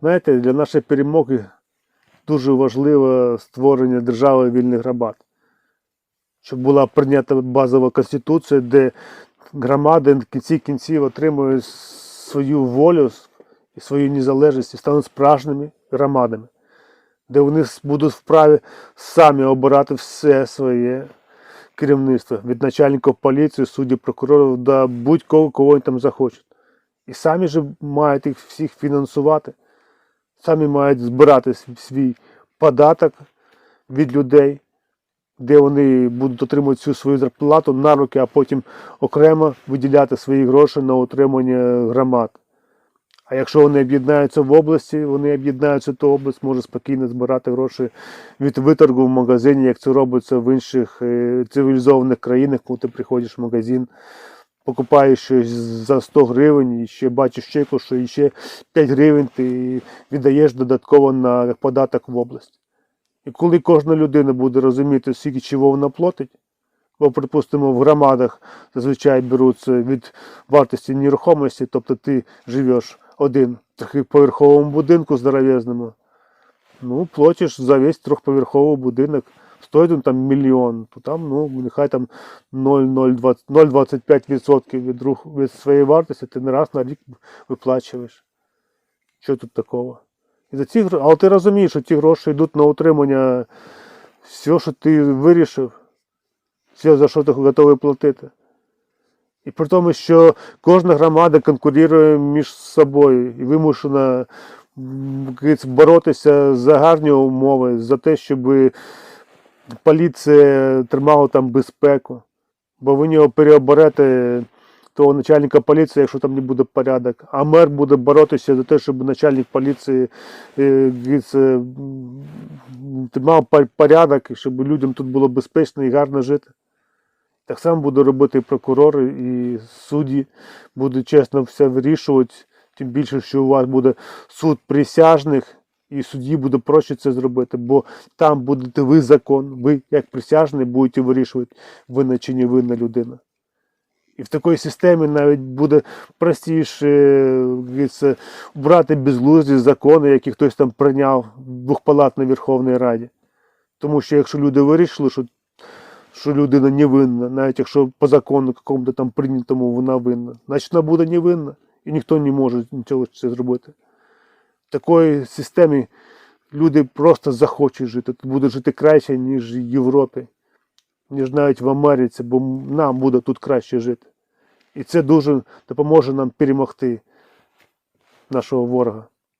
Знаєте, для нашої перемоги дуже важливо створення держави вільних громад. Щоб була прийнята базова конституція, де громади в кінці кінців отримують свою волю і свою незалежність і стануть справжніми громадами, де вони будуть вправі самі обирати все своє керівництво від начальника поліції, суддів, прокурорів до будь-кого, кого вони там захочуть. І самі ж мають їх всіх фінансувати, самі мають збирати свій податок від людей, де вони будуть отримувати всю свою зарплату на руки, а потім окремо виділяти свої гроші на утримання громад. А якщо вони об'єднаються в області, вони об'єднаються, то область може спокійно збирати гроші від виторгу в магазині, як це робиться в інших е, цивілізованих країнах, коли ти приходиш в магазин, покупаєш щось за 100 гривень і ще бачиш чеку, що ще 5 гривень ти віддаєш додатково на податок в область. І коли кожна людина буде розуміти, скільки чого вона платить, бо, припустимо, в громадах зазвичай беруться від вартості нерухомості, тобто ти живеш один в трьохповерховому будинку здоровезному, ну, платиш за весь трьохповерховий будинок, стоїть він там мільйон, то там, ну, нехай там 0,25% від, рух- від своєї вартості ти не раз на рік виплачуєш. Що тут такого? І за ці, але ти розумієш, що ті гроші йдуть на утримання все, що ти вирішив, все, за що ти готовий платити. І при тому, що кожна громада конкурує між собою і вимушена боротися за гарні умови, за те, щоб поліція тримала там безпеку. Бо ви нього переоберете того начальника поліції, якщо там не буде порядок. А мер буде боротися за те, щоб начальник поліції е, як тримав порядок, щоб людям тут було безпечно і гарно жити. Так само буде робити і прокурори, і судді будуть чесно все вирішувати. Тим більше, що у вас буде суд присяжних, і судді буде проще це зробити, бо там будете ви закон, ви як присяжний будете вирішувати, винна чи не винна людина. І в такій системі навіть буде простіше брати безглузді закони, які хтось там прийняв в двохпалатній Верховній Раді. Тому що якщо люди вирішили, що що людина не винна, навіть якщо по закону якому там прийнятому вона винна, значить вона буде невинна. І ніхто не може нічого це зробити. В такій системі люди просто захочуть жити. Тут будуть жити краще, ніж в Європі, ніж навіть в Америці, бо нам буде тут краще жити. І це дуже допоможе нам перемогти нашого ворога.